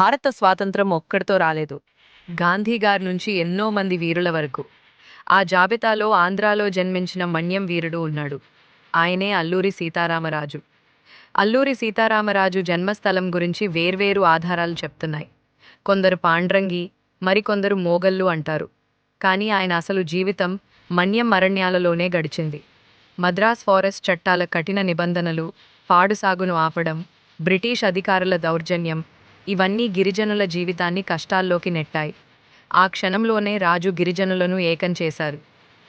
భారత స్వాతంత్రం ఒక్కడితో రాలేదు. గాంధీ గారి నుంచి ఎన్నో మంది వీరుల వరకు. ఆ జాబితాలో ఆంధ్రాలో జన్మించిన మన్యం వీరుడు ఉన్నాడు. ఆయనే అల్లూరి సీతారామరాజు. అల్లూరి సీతారామరాజు జన్మస్థలం గురించి వేర్వేరు ఆధారాలు చెప్తున్నాయి. కొందరు పాండ్రంగి మరికొందరు మోగల్లు అంటారు. కానీ ఆయన అసలు జీవితం మన్యం అరణ్యాలలోనే గడిచింది. మద్రాస్ ఫారెస్ట్ చట్టాల కఠిన నిబంధనలు పాడు సాగును ఆపడం బ్రిటిష్ అధికారుల దౌర్జన్యం ఇవన్నీ గిరిజనుల జీవితాన్ని కష్టాల్లోకి నెట్టాయి. ఆ క్షణంలోనే రాజు గిరిజనులను ఏకం చేశారు.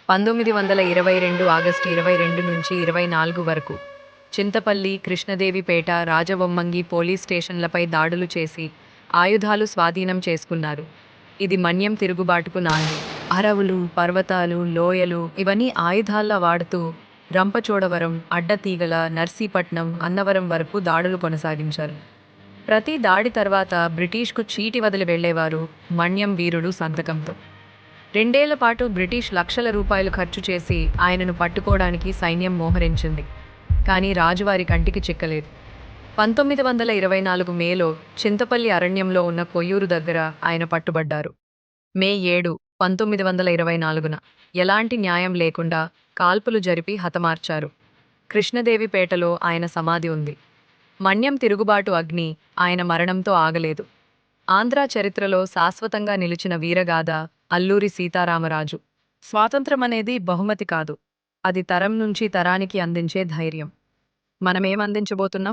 పంతొమ్మిది వందల ఇరవై రెండు ఆగస్టు ఇరవై రెండు నుంచి ఇరవై నాలుగు వరకు చింతపల్లి కృష్ణదేవిపేట రాజవొమ్మంగి పోలీస్ స్టేషన్లపై దాడులు చేసి ఆయుధాలు స్వాధీనం చేసుకున్నారు. ఇది మన్యం తిరుగుబాటుకు నాంది. అరవులు పర్వతాలు లోయలు ఇవన్నీ ఆయుధాల్లా వాడుతూ రంపచోడవరం అడ్డతీగల నర్సీపట్నం అన్నవరం వరకు దాడులు కొనసాగించారు. ప్రతి దాడి తర్వాత బ్రిటిష్కు చీటి వదిలి వెళ్ళేవారు మణ్యం వీరుడు సంతకంతో. రెండేళ్ళ పాటు బ్రిటిష్ లక్షల రూపాయలు ఖర్చు చేసి ఆయనను పట్టుకోవడానికి సైన్యం మోహరించింది. కానీ రాజువారి కంటికి చిక్కలేదు. పంతొమ్మిది వందల ఇరవై నాలుగు మేలో చింతపల్లి అరణ్యంలో ఉన్న కొయ్యూరు దగ్గర ఆయన పట్టుబడ్డారు. మే ఏడు పంతొమ్మిది వందల ఇరవై నాలుగున ఎలాంటి న్యాయం లేకుండా కాల్పులు జరిపి హతమార్చారు. కృష్ణదేవిపేటలో ఆయన సమాధి ఉంది. మన్యం తిరుగుబాటు అగ్ని ఆయన మరణంతో ఆగలేదు. ఆంధ్ర చరిత్రలో శాశ్వతంగా నిలిచిన వీరగాథ అల్లూరి సీతారామరాజు. స్వాతంత్రమనేది బహుమతి కాదు. అది తరం నుంచి తరానికి అందించే ధైర్యం. మనమేమందించబోతున్నాం?